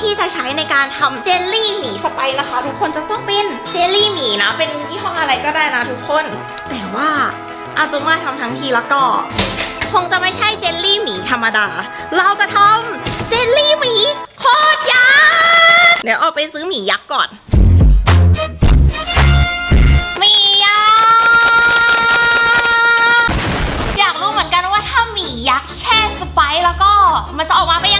ที่จะใช้ในการทำเจลลี่หมีสไปซ์นะคะ ทุกคนจะต้องเป็นเจลลี่หมีนะ เป็นยี่ห้ออะไรก็ได้นะทุกคน แต่ว่าอาจุมาทำทั้งทีแล้วก็ คงจะไม่ใช่เจลลี่หมีธรรมดา เราจะทำเจลลี่หมีโคตรยักษ์เดี๋ยวเอาไปซื้อหมียักษ์ก่อนหมียักษ์อยากรู้เหมือนกันว่าถ้าหมียักษ์แช่สไปซ์แล้วก็มันจะออกมาเป็นยัง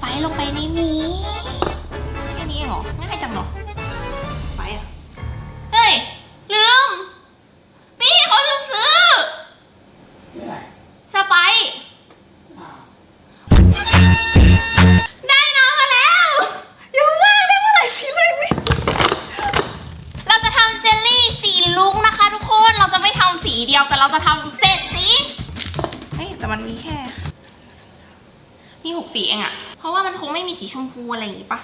ไปซ์ลงไปในหมีแค่นี้เองเหรอง่ายจังเหรอไปอะเฮ้ย ลืม พี่เขาลืมซื้อไม่ไหนสไปซ์อ้าวได้น้ำมาแล้วเยอะมากได้เมื่อไหร่สิเลยไม่เราจะทำเจลลี่สีลุกนะคะ ทุกคน เราจะไม่ทำสีเดียวแต่เราจะทำเจ็ดสี เฮ้ยแต่มันมีแค่ มีหกสีเองอะ เพราะว่ามันคงไม่มีสีชมพูอะไรอย่างงี้ปะ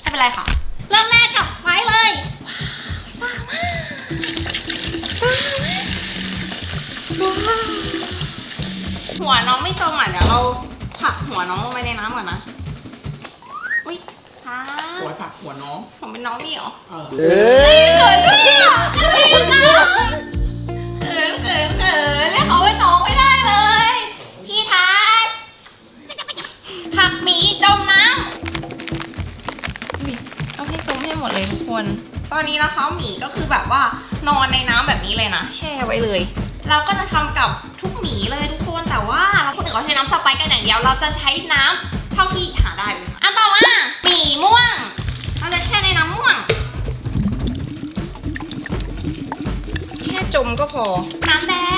ไม่เป็นไรค่ะ เริ่มแรกกับสไปซ์เลย ว้าวสามารถสามารถว้าวหัวน้องไม่จมอะเดี๋ยวเราผลักหัวน้องลงไปในน้ำก่อนนะ อุ้ยท้าหัวผักหัวน้อง ผมเป็นน้องนี่เหรอ เออเฮ้ยเขินด้วยอะเขินมากเขินเขินเขินเรียกเขาเป็นน้อง ตอนนี้นะคะหมีก็คือแบบว่านอนในน้ำแบบนี้เลยนะ แช่ไว้เลย เราก็จะทำกับทุกหมีเลยทุกคนแต่ว่าคนอื่นเขาใช้น้ำสไปซ์กันอย่างเดียว เราจะใช้น้ำเท่าที่หาได้เลยอันต่อมาหมีม่วง เราจะแช่ในน้ำม่วงแค่จมก็พอน้ำแดง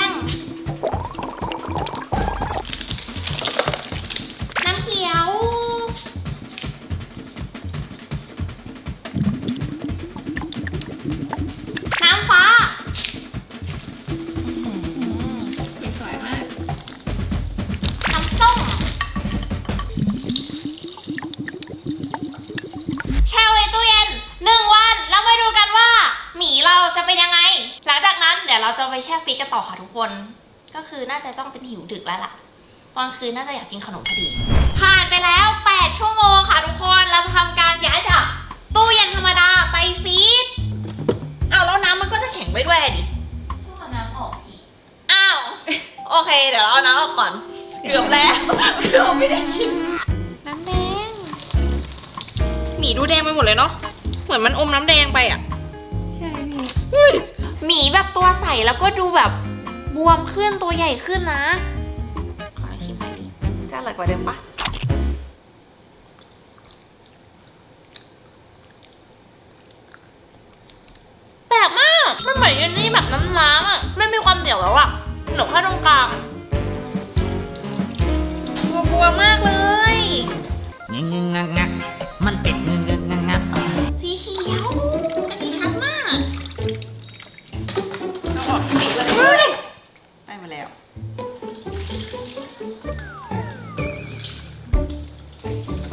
คือน่าจะต้องเป็นหิวดึกแล้วล่ะ ตอนคืนน่าจะอยากกินขนมพอดี ผ่านไปแล้ว 8 ชั่วโมงค่ะทุกคน เราจะทำการย้ายจากตู้เย็นธรรมดาไปฟรีซอ้าวแล้วน้ำมันก็จะแข็งไปด้วยดิต้องเอาน้ำออกอีก อ้าว โอเค เดี๋ยวเราเอาน้ำออกก่อน เกือบแล้ว เกือบไม่ได้กิน น้ำแดง หมีดูแดงไปหมดเลยเนาะ เหมือนมันอมน้ำแดงไปอะ ใช่พี่หมีแบบตัวใสแล้วก็ดูแบบ บวมขึ้นตัวใหญ่ขึ้นนะ ขอชิมหน่อยดิจะอร่อยกว่าเดิมปะแปลกมาก มันเหมือนเยลลี่แบบน้ำๆอะ ไม่มีความเหนียวแล้วอะเหนียวแค่ตรงกลาง มาแล้ว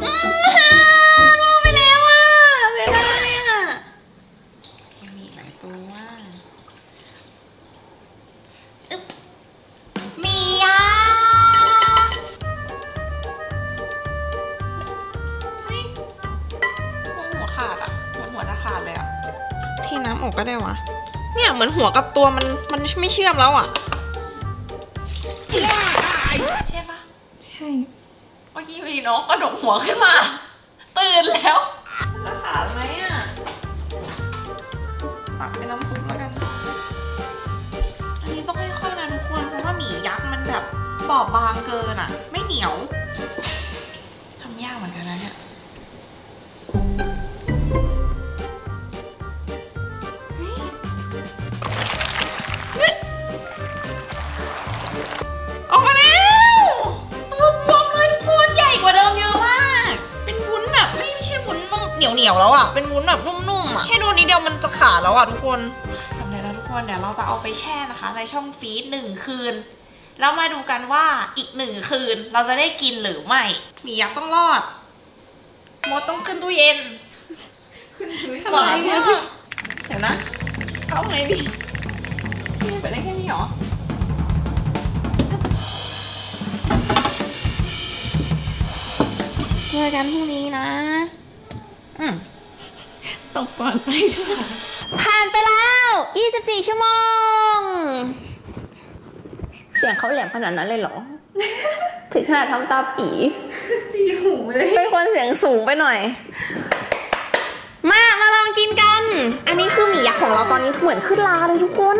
อ้าวลงไปแล้วอะเสียดายอะยังมีอีกหลายตัวอึ๊บมีอะเฮ้ยขาดอะเหมือนหัวจะขาดเลยอะที่น้ำอกก็ได้วะ เนี่ยเหมือนหัวกับตัวมันมันไม่เชื่อมแล้วอะ ใช่ปะใช่ เมื่อกี้มีน้องกระดกหัวขึ้นมา ตื่นแล้วมันจะขาดไหมอะตักเป็นน้ำซุปแล้วกัน อันนี้ต้องค่อยๆนะทุกคน เพราะว่าหมี่ยักษ์มันแบบบอบบางเกินอะไม่เหนียว ทำยากเหมือนกันนะเนี่ย อะเป็นวุ้นแบบนุ่มๆอะแค่ดูนิดเดียวมันจะขาดแล้วอะทุกคนสำเร็จแล้วทุกคนเดี๋ยวเราจะเอาไปแช่นะคะ ในช่องฟรีซหนึ่งคืน แล้วมาดูกันว่าอีกหนึ่งคืนเราจะได้กินหรือไม่หมียักษ์ต้องรอดมดต้องขึ้นตู้เย็น ขึ้นพื้นหวานมากเดี๋ยวนะ เอาไงดีนี่ไปได้แค่นี้เหรอเจอกันพรุ่งนี้นะ อืม ตกก่อนไปด้วยผ่านไปแล้ว 24 ชั่วโมง เสียงเขาแหลมขนาดนั้นเลยเหรอ ถึงขนาดทำตาปีตีหูเลย เป็นคนเสียงสูงไปหน่อย มา มาลองกินกัน อันนี้คือหมี่ยักษ์ของเราตอนนี้เหมือนขึ้นลาเลยทุกคน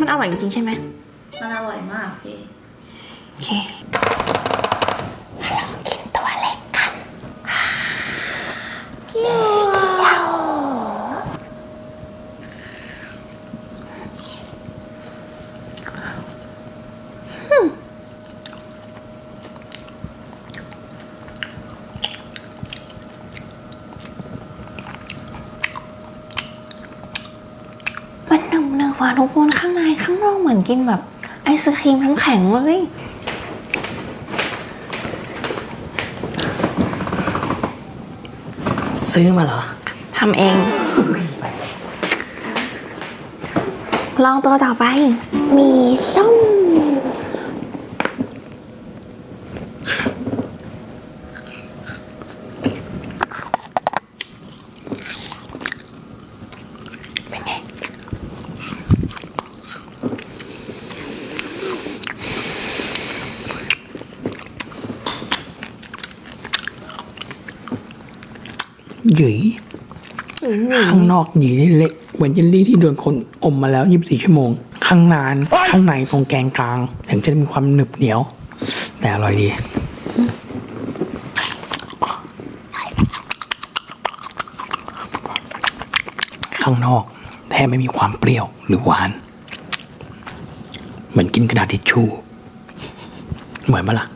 มันอร่อยจริงๆใช่ไหมมันอร่อยมากพี่โอเคมาลองกินตัวเล็กกันเจียวมันหนึบเนื้อห วานทุกคนข้างในข้างนอกเหมือนกินแบบไอศครีมน้ำแข็งเลยซื้อมาเหรอทำเองลองตัวต่อไป มีส้มเป็นไง หยุยข้างนอกหยีเล็กเหมือนเยลลี่ที่โดนคนอมมาแล้ว 24 ชั่วโมง ข้างนานข้างในตรงแกนกลาง ถึงจะมีความหนึบเหนียว แต่อร่อยดีข้างนอกแทบไม่มีความเปรี้ยวหรือหวาน เหมือนกินกระดาษทิชชู่ เหมือนปะล่ะ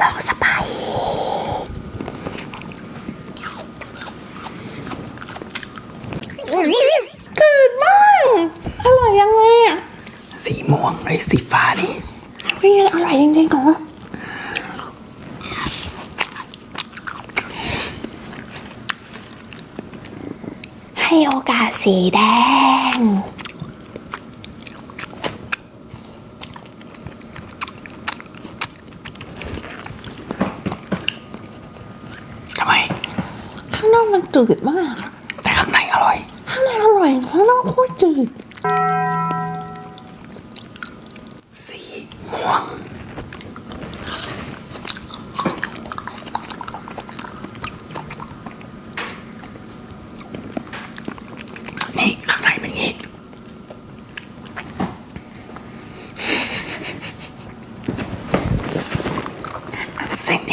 ลองสไปซ์ จืดมาก อร่อยยังไงอะ สี ม่วงไอ้ยสีฟ้านี่เฮ้ยอร่อยจริงๆเหรอให้โอกาสสีแดง ทำไม ข้างนอกมันจืดมาก แต่ข้างในอร่อย ข้างในอร่อยข้างนอกโคตรจืด สีม่วง นี่ข้างในเป็นอย่างงี้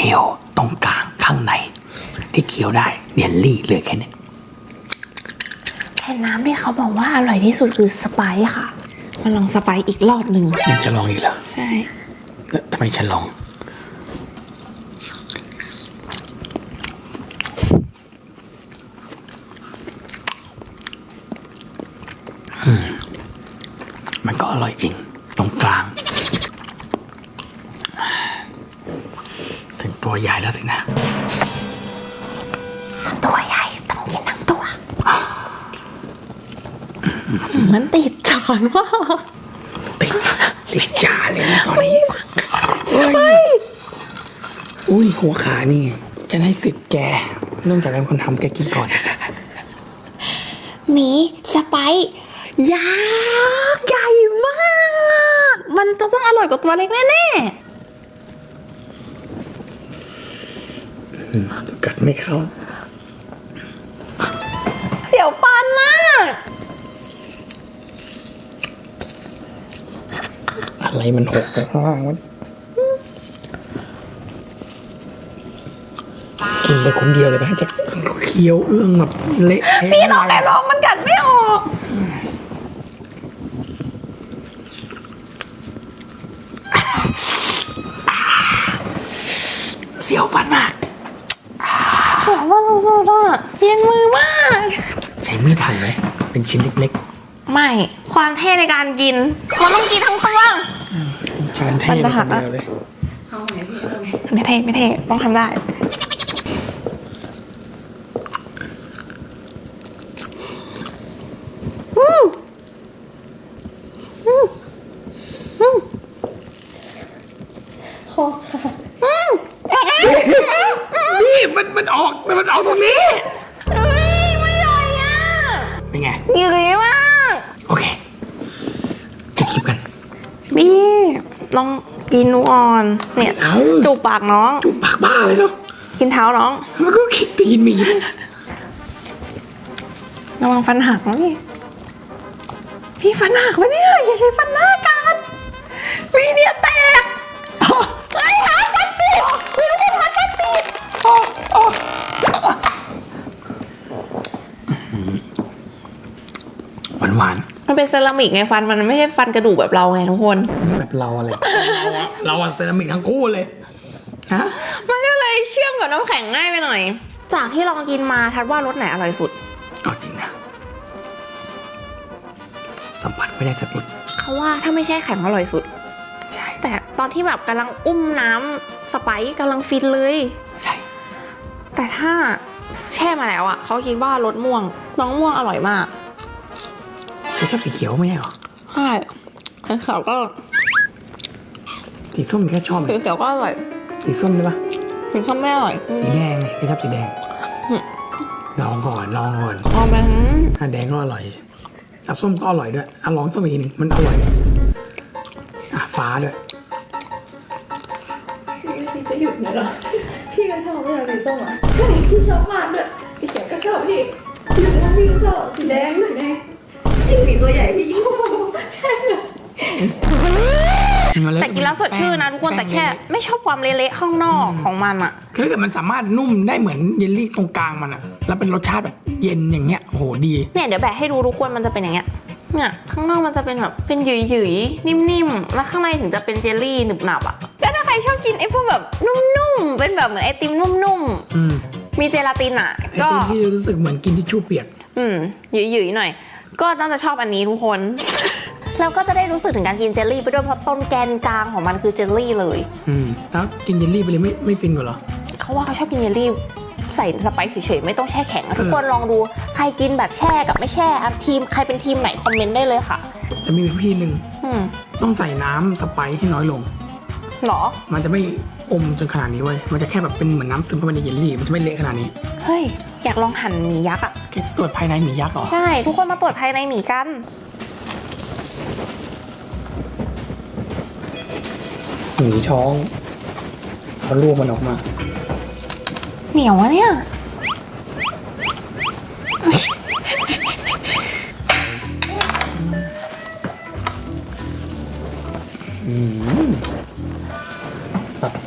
เส้นเอวตรงกลางข้างใน ที่เคี้ยวได้เยลลี่เหลือแค่นี้แค่น้ำที่เขาบอกว่าอร่อยที่สุดคือสไปซ์ค่ะ มาลองสไปซ์อีกรอบหนึ่งยังจะลองอีกเหรอ ใช่แล้วทำไมฉันลองอืมมันก็อร่อยจริง ตรงกลาง ถึง ตัวใหญ่แล้วสินะ ตัวใหญ่ต้องกินทั้งตัว มันติดจอนมากติดติดจาเลยนะตอนนี้เฮ้ยอุ้ยหัวขานี่ไงจะให้สิทธิ์แกเนื่องจากเป็นคนทำแกกินก่อนหมีสไปซ์ยักษ์ใหญ่มาก มันจะต้องอร่อยกว่าตัวเล็กแน่ กัดไม่เข้าๆเสียวปันมาก อะไรมันหกไปข้างล่างวะกินไปคนเดียวเลยปะจะเคี้ยวเอื้องแบบเละเทะพี่น้องแต่ลองมันกัดไม่ออกเสียวฟันมากเสียวปันสุดๆอะเย็นมือมาก ใช้มีดหั่นไหมเป็นชิ้นเล็กไม่ ความเท่ในการกิน มันต้องกินทั้งตัวๆชานเท่มันไปจะคหักนอะเดียวเลย ไม่เท่ไม่เท่ต้องทำได้ ลองกินดูก่อน เนี่ยเอาจูบปากน้อง จุบปากบ้าเลยเนาะกินเท้าน้องมันก็คิดตีนหมีเลยระวังฟันหักนะพี่พี่ฟันหักปะเนี่ยอย่าใช้ฟันหน้ากันวีเนี่ยแตกเฮ้ยหาฟันติดวีเนี่ยหาฟันติดหวานหวาน มันเป็นเซรามิกไงฟันมันไม่ใช่ฟันกระดูกแบบเราไงทุกคนๆแบบเราอะไร เราอะเราอะเซรามิกทั้งคู่เลยฮะมันก็เลยเชื่อมกับน้ำแข็งง่ายไปหน่อย จากที่ลองกินมาทัดว่ารสไหนอร่อยสุด เอาจริงนะ สัมผัสไม่ได้สักนิดเขาว่าถ้าไม่ใช่แข็งอร่อยสุด ใช่ แต่ตอนที่แบบกำลังอุ้มน้ำสไปซ์กำลังฟินเลย ใช่ แต่ถ้าแช่มาแล้วอะเขาคิดว่ารสม่วงน้องม่วงอร่อยมาก เธอชอบสีเขียวไม่ใช่เหรอใช่สีเขียวก็สีส้มแค่ชอบเลสียเขียวก็อร่อยสีส้มได้ปะสีส้มไม่อร่อย สีแดงไงไม่ชอบสีแดงอืมลองก่อนลองก่อนเอาไปหืมถ้าแดงก็อร่อยอะส้มก็อร่อยด้วยอะลองส้มอีกทีหนึงมันอร่อยอะฟ้าด้วยพี่จะหยุดนะเหรอพี่ก็ชอบไม่ชอบสีส้มอะใช่พี่ชอบมากด้วยสีเขียวก็ชอบพี่สีม่วงพี่ก็ชอบสีแดงเหมือนไง ยิ่งสีตัวใหญ่พี่ยิ่งชอบใช่เลย แต่กินแล้วสดชื่นนะทุกคนแต่แค่ไม่ชอบความเละๆข้างนอกของมันอะ คือถ้าเกิดมันสามารถนุ่มได้เหมือนเยลลี่ตรงกลางมันอะแล้วเป็นรสชาติแบบเย็นอย่างเงี้ยโอ้โหดีเนี่ยเดี๋ยวแบะให้ดูทุกคนมันจะเป็นอย่างเงี้ย เนี่ยข้างนอกมันจะเป็นแบบเป็นหยุยๆนิ่มๆ แล้วข้างในถึงจะเป็นเจลลี่หนึบหนับอะก็ถ้าใครชอบกินไอ้พวกแบบนุ่มๆ เป็นแบบเหมือนไอติมนุ่มอืมๆ มีเจลาตินอะไอ้ก็ ที่รู้สึกเหมือนกินทิชชู่เปียก อืมหยุยๆหน่อย ก็น่าจะชอบอันนี้ทุกคน แล้วก็จะได้รู้สึกถึงการกินเจลลี่ไปด้วยเพราะต้นแกนกลางของมันคือเจลลี่เลย อืมแล้วกินเยลลี่ไปเลยไม่ไม่ฟินกว่าเหรอ เขาว่าเขาชอบกินเจลลี่ใส่สไปซ์เฉยๆไม่ต้องแช่แข็งอะทุกคนลองดูใครกินแบบแช่กับไม่แช่อะทีมใครเป็นทีมไหนคอมเมนต์ได้เลยค่ะ จะมีวิธีหนึ่งอืมต้องใส่น้ำสไปซ์ให้น้อยลง หรอ มันจะไม่ อมจนขนาดนี้เว้ย มันจะแค่แบบเป็นเหมือนน้ำซึมเข้าไปในเยลลี่ มันจะไม่เละขนาดนี้เฮ้ย อยากลองหั่นหมี่ยักษ์อะแค่ตรวจภายในหมียักษ์เหรอ ใช่ ทุกคนมาตรวจภายในหมีกัน หมีท้องเขาลวกมันออกมา เหนียวอะเนี่ย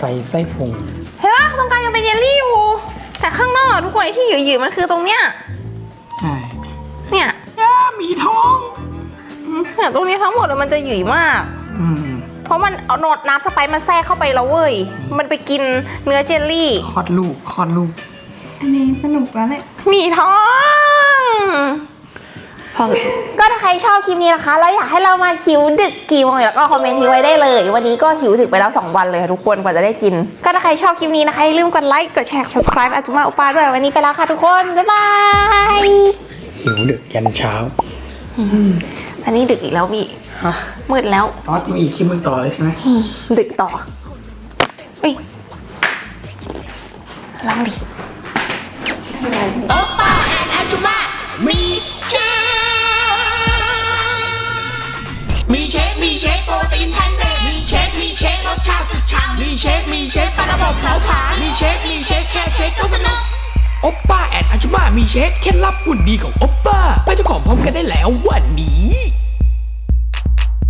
ฟไส้พุงเห็นปะตรงกลางยังเป็นเยลลี่อยู่แต่ข้างนอกอะทุกคนไอ้ที่หยืดๆมันคือตรงเนี้ยใช่เนี่ยย่าหมีท้องเนี่ยตรงนี้ทั้งหมดอะมันจะหยืดมาก อืมเพราะมันเอาโนดน้ำสไปซ์มันแทรกเข้าไปแล้วเว้ย มันไปกินเนื้อเจลลี่ คลอดลูกคลอดลูก อันนี้สนุกแล้วแหละหมีท้อง พอก็ถ้าใครชอบคลิปนี้นะคะ แล้วอยากให้เรามาคิวดึกกี่โมงแล้วก็คอมเมนต์ทิ้งไว้ได้เลย วันนี้ก็หิวดึกไปแล้ว 2 วันเลยค่ะทุกคนกว่าจะได้กิน ก็ถ้าใครชอบคลิปนี้นะคะอย่าลืมกดไลค์กดแชร์ subscribe อาจุมาอุปาด้วยวันนี้ไปแล้วค่ะทุกคนบ๊ายบายหิวดึกยันเช้าอันนี้ดึกอีกแล้วพี่มืดแล้วอ๋อจะมีอีกคลิปมึงต่อเลยใช่ไหมดึกต่อเอ้ยลองดิโอป้าแอนอาจุมามีเชฟมี รตีนแพนเบรมีเชค มีเชครสชาติสุดฉ่ำมีเชค มีเชคปลาระบบเผาผลาญมีเชค มีเชคแค่เชคก็สนุกโอปป้าแอนอาจุมามีเชคเคล็ดลับหุ่นดีของโอปป้าไปเจ้าของพร้อมกันได้แล้ววันนี้